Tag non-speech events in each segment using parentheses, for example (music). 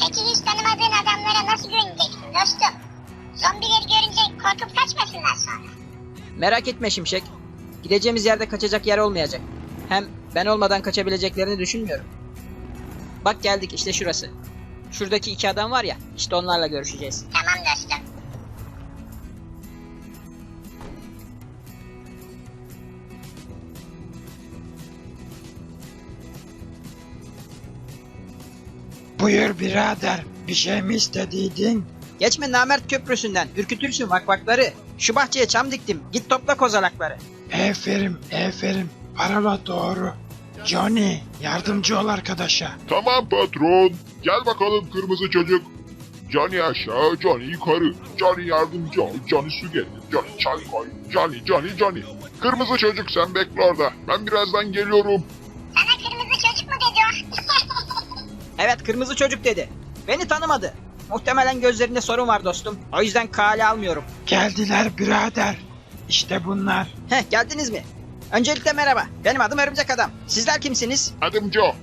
Peki hiç tanımadığın adamlara nasıl güveneceksin dostum? Zombileri görünce korkup kaçmasınlar sonra. Merak etme Şimşek. Gideceğimiz yerde kaçacak yer olmayacak. Hem ben olmadan kaçabileceklerini düşünmüyorum. Bak geldik işte şurası. Şuradaki iki adam var ya işte onlarla görüşeceğiz. Tamam Buyur birader. Bir şey mi istediydin? Geçme namert köprüsünden ürkütürsün vakvakları. Şu bahçeye çam diktim git topla kozalakları. Aferin, aferin. Parola doğru. Johnny, yardımcı ol arkadaşa. Tamam patron. Gel bakalım kırmızı çocuk. Johnny aşağı, Johnny yukarı. Johnny yardımcı ol, Johnny su getir, Johnny çay koy. Johnny, Johnny, Johnny. Kırmızı çocuk sen bekle orada. Ben birazdan geliyorum. Evet kırmızı çocuk dedi. Beni tanımadı. Muhtemelen gözlerinde sorun var dostum. O yüzden kale almıyorum. Geldiler birader. İşte bunlar. Heh geldiniz mi? Öncelikle merhaba. Benim adım Örümcek Adam. Sizler kimsiniz? Adım Joe.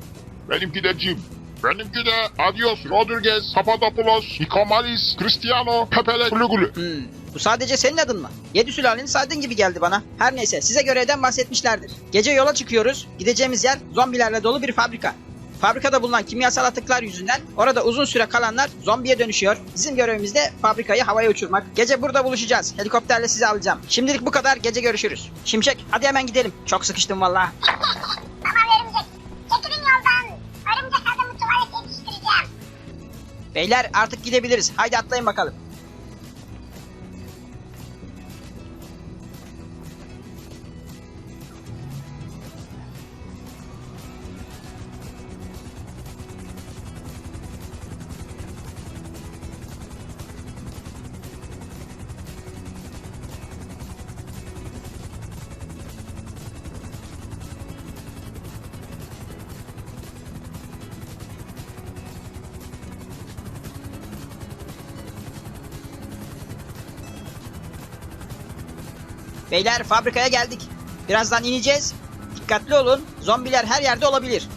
Benimki de Jim. Benimki de Adios, Rodriguez, Papadopoulos, Nikomalis, Cristiano, Pepele, Gulu Hmm, bu sadece senin adın mı? Yedi sülalenin saydığın gibi geldi bana. Her neyse size görevden bahsetmişlerdir. Gece yola çıkıyoruz. Gideceğimiz yer zombilerle dolu bir fabrika. Fabrikada bulunan kimyasal atıklar yüzünden orada uzun süre kalanlar zombiye dönüşüyor. Bizim görevimiz de fabrikayı havaya uçurmak. Gece burada buluşacağız. Helikopterle sizi alacağım. Şimdilik bu kadar. Gece görüşürüz. Şimşek hadi hemen gidelim. Çok sıkıştım vallahi. Tamam örümcek. Çekilin yoldan. Örümcek adamı tuvalete yetiştireceğim. Beyler artık gidebiliriz. Haydi atlayın bakalım. Beyler fabrikaya geldik. Birazdan ineceğiz. Dikkatli olun. Zombiler her yerde olabilir.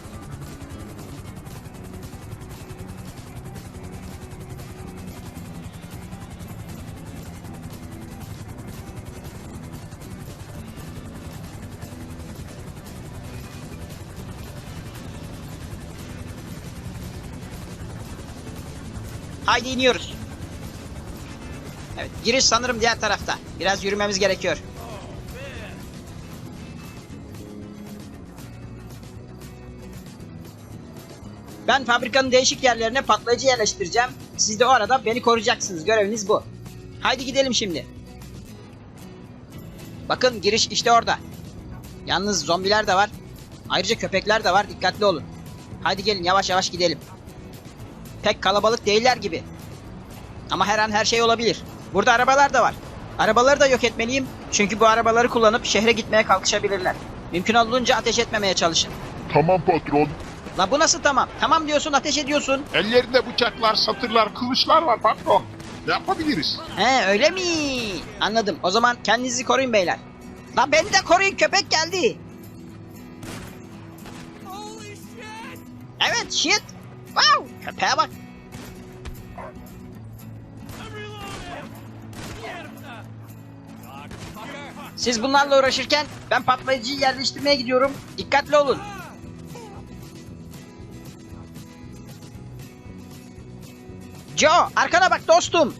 Haydi iniyoruz. Evet, giriş sanırım diğer tarafta. Biraz yürümemiz gerekiyor. Ben fabrikanın değişik yerlerine patlayıcı yerleştireceğim. Siz de o arada beni koruyacaksınız. Göreviniz bu. Haydi gidelim şimdi. Bakın giriş işte orada. Yalnız zombiler de var. Ayrıca köpekler de var. Dikkatli olun. Haydi gelin yavaş yavaş gidelim. Pek kalabalık değiller gibi. Ama her an her şey olabilir. Burada arabalar da var. Arabaları da yok etmeliyim. Çünkü bu arabaları kullanıp şehre gitmeye kalkışabilirler. Mümkün olduğunca ateş etmemeye çalışın. Tamam patron. La bu nasıl tamam? Tamam diyorsun ateş ediyorsun. Ellerinde bıçaklar, satırlar, kılıçlar var patron. Ne yapabiliriz? He öyle mi? Anladım. O zaman kendinizi koruyun beyler. La beni de koruyun köpek geldi. Evet shit. Wow köpeğe bak. Siz bunlarla uğraşırken ben patlayıcıyı yerleştirmeye gidiyorum. Dikkatli olun. Joe arkana bak dostum.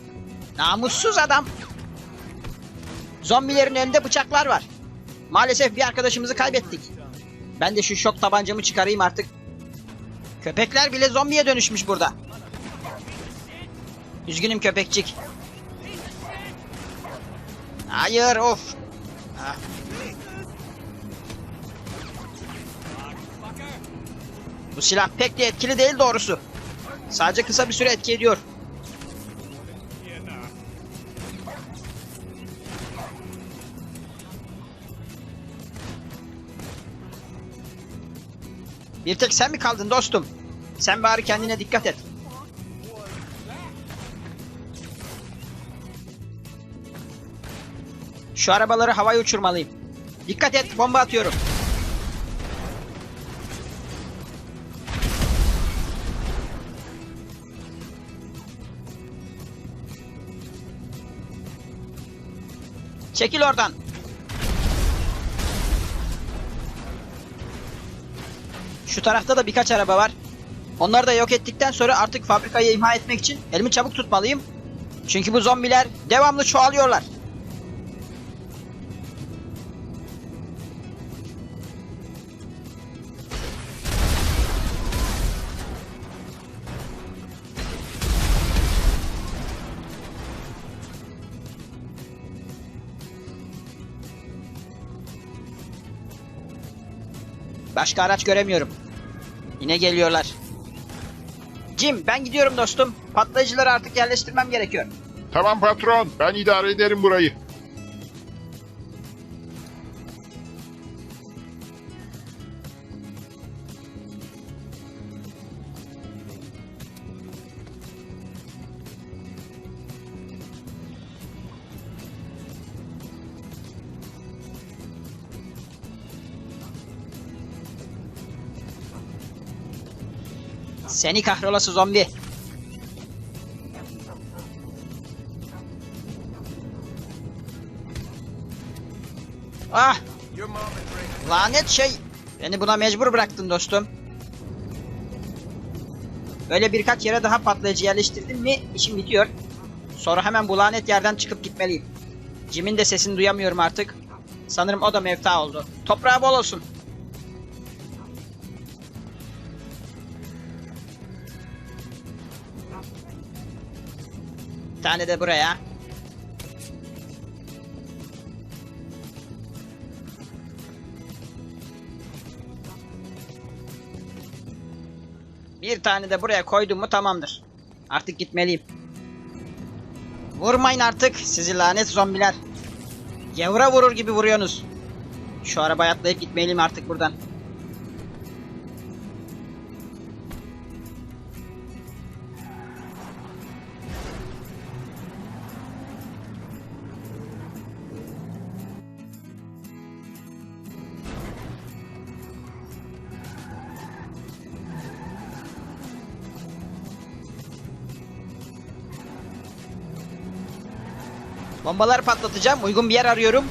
Namussuz adam. Zombilerin elinde bıçaklar var. Maalesef bir arkadaşımızı kaybettik. Ben de şu şok tabancamı çıkarayım artık. Köpekler bile zombiye dönüşmüş burada. Üzgünüm köpekçik. Hayır of. Ah. Bu silah pek de etkili değil doğrusu. Sadece kısa bir süre etki ediyor. Bir tek sen mi kaldın dostum? Sen bari kendine dikkat et. Şu arabaları havaya uçurmalıyım. Dikkat et, bomba atıyorum. Çekil oradan. Şu tarafta da birkaç araba var. Onları da yok ettikten sonra artık fabrikayı imha etmek için elimi çabuk tutmalıyım. Çünkü bu zombiler devamlı çoğalıyorlar. Başka araç göremiyorum. Yine geliyorlar. Jim ben gidiyorum dostum. Patlayıcıları artık yerleştirmem gerekiyor. Tamam patron ben idare ederim burayı. Seni kahrolası zombi. Ah! Lanet şey. Beni buna mecbur bıraktın dostum. Böyle birkaç yere daha patlayıcı yerleştirdim mi işim bitiyor. Sonra hemen bu lanet yerden çıkıp gitmeliyim. Jim'in de sesini duyamıyorum artık. Sanırım o da mevta oldu. Toprağı bol olsun. Bir tane de buraya. Bir tane de buraya koydum mu tamamdır. Artık gitmeliyim. Vurmayın artık sizi lanet zombiler. Yavra vurur gibi vuruyorsunuz. Şu arabaya atlayıp gitmeliyim artık buradan. Bombalar patlatacağım. Uygun bir yer arıyorum.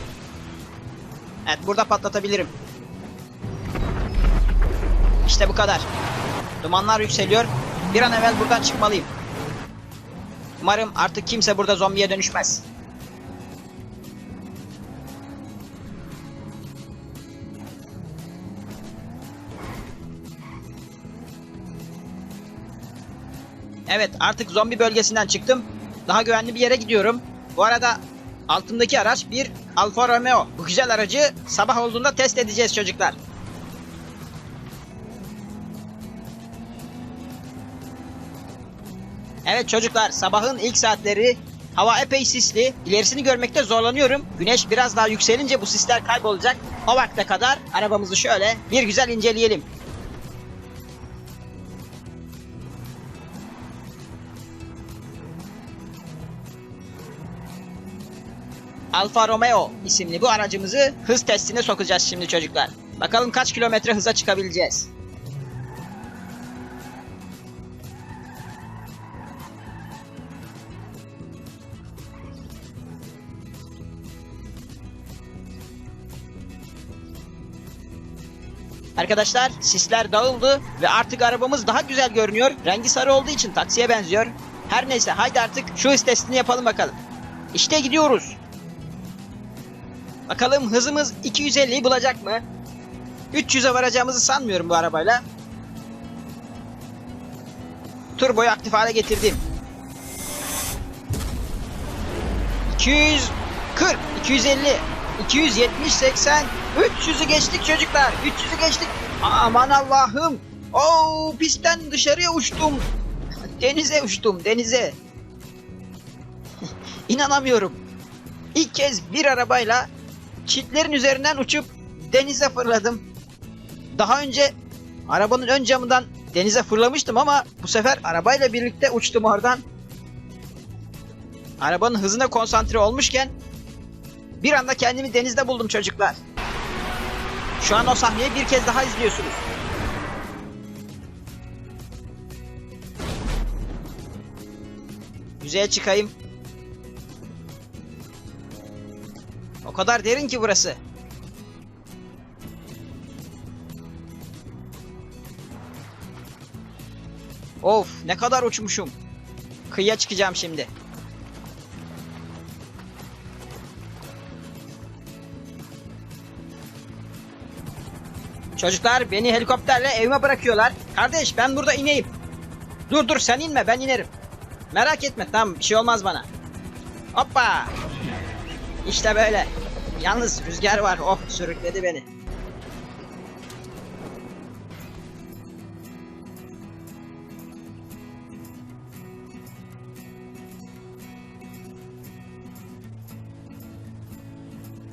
Evet burada patlatabilirim. İşte bu kadar. Dumanlar yükseliyor. Bir an evvel buradan çıkmalıyım. Umarım artık kimse burada zombiye dönüşmez. Evet artık zombi bölgesinden çıktım. Daha güvenli bir yere gidiyorum. Bu arada altındaki araç bir Alfa Romeo. Bu güzel aracı sabah olduğunda test edeceğiz çocuklar. Evet çocuklar sabahın ilk saatleri hava epey sisli. İlerisini görmekte zorlanıyorum. Güneş biraz daha yükselince bu sisler kaybolacak. O vakte kadar arabamızı şöyle bir güzel inceleyelim. Alfa Romeo isimli bu aracımızı hız testine sokacağız şimdi çocuklar. Bakalım kaç kilometre hıza çıkabileceğiz. Arkadaşlar sisler dağıldı ve artık arabamız daha güzel görünüyor. Rengi sarı olduğu için taksiye benziyor. Her neyse haydi artık şu hız testini yapalım bakalım. İşte gidiyoruz. Bakalım hızımız 250'yi bulacak mı? 300'e varacağımızı sanmıyorum bu arabayla. Turboyu aktif hale getirdim. 240, 250, 270, 80, 300'ü geçtik çocuklar. 300'ü geçtik. Aman Allah'ım. Oo pistten dışarıya uçtum. Denize uçtum, denize. (laughs) İnanamıyorum. İlk kez bir arabayla çitlerin üzerinden uçup denize fırladım. Daha önce arabanın ön camından denize fırlamıştım ama bu sefer arabayla birlikte uçtum oradan. Arabanın hızına konsantre olmuşken bir anda kendimi denizde buldum çocuklar. Şu an o sahneyi bir kez daha izliyorsunuz. Yüzeye çıkayım. O kadar derin ki burası. Of ne kadar uçmuşum. Kıyıya çıkacağım şimdi. Çocuklar beni helikopterle evime bırakıyorlar. Kardeş ben burada ineyim. Dur dur sen inme ben inerim. Merak etme tamam bir şey olmaz bana. Hoppa. İşte böyle. Yalnız rüzgar var. Oh sürükledi beni.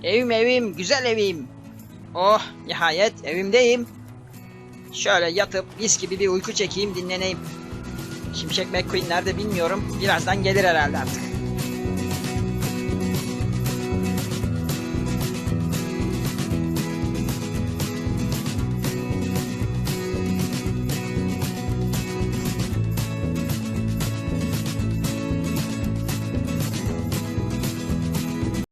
Evim evim güzel evim. Oh nihayet evimdeyim. Şöyle yatıp mis gibi bir uyku çekeyim dinleneyim. Şimşek McQueen nerede bilmiyorum. Birazdan gelir herhalde artık.